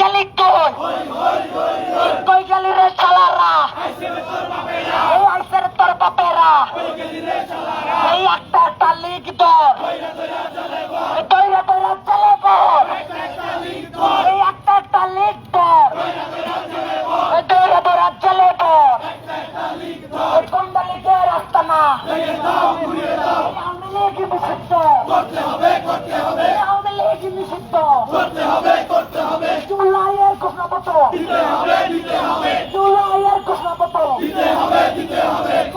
গেলি কই? কই গেলি রে শালারা? এই আইসের তোর বাপেরা। এই একটা একটা লিগ দর দৈরা দৈরা চলে কর এই একটা একটা লিগ দর দৈরা দৈরা চলে কর কোনটা লিগে রাস্তা না। আমি লিগে নিষিদ্ধ করতে হবে করতে হবে আমি লিগে নিষিদ্ধ করতে হবে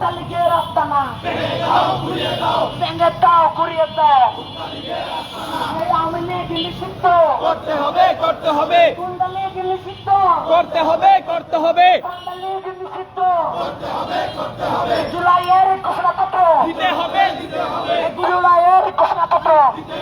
মুক্তালিগের রাস্তানা ভেঙে দাও ঘুরিয়ে দাও। করতে হবে করতে হবে। কুন্ডালে গেলে করতে হবে করতে হবে। জুলাইয়ের ঘোষণাপত্র। দিতে হবে জুলাইয়ের ঘোষণাপত্র। দিতে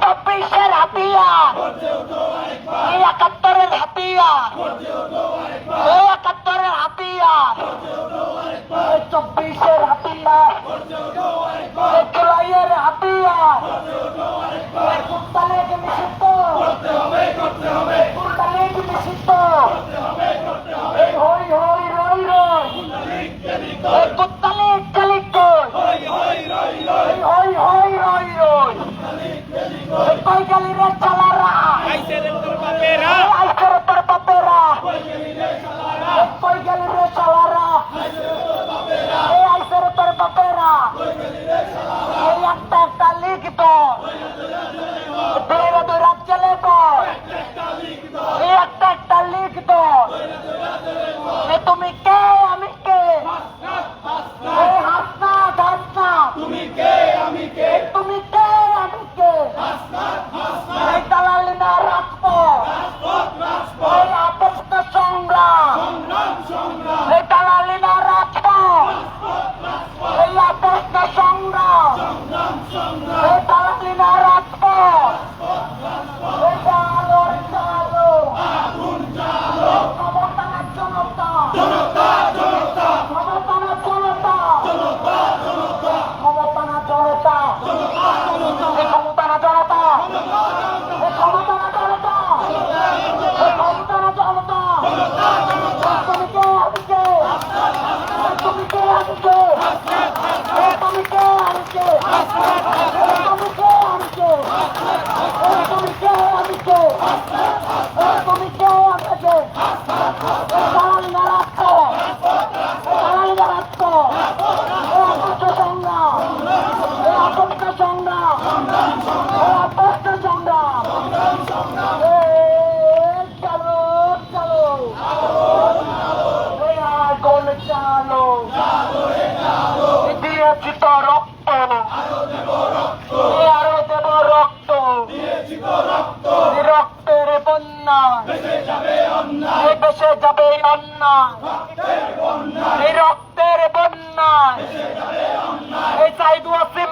ছাব্বিশের হাতিয়া এই একাত্তরের হাতিয়া এই একাত্তরের হাতিয়া চব্বিশের হাতিয়া জুলাইয়ের হাতিয়া কুত্তারে মিশে কিন্তু কান্না এই রক্তের বন্যা। এই সাইদু আছে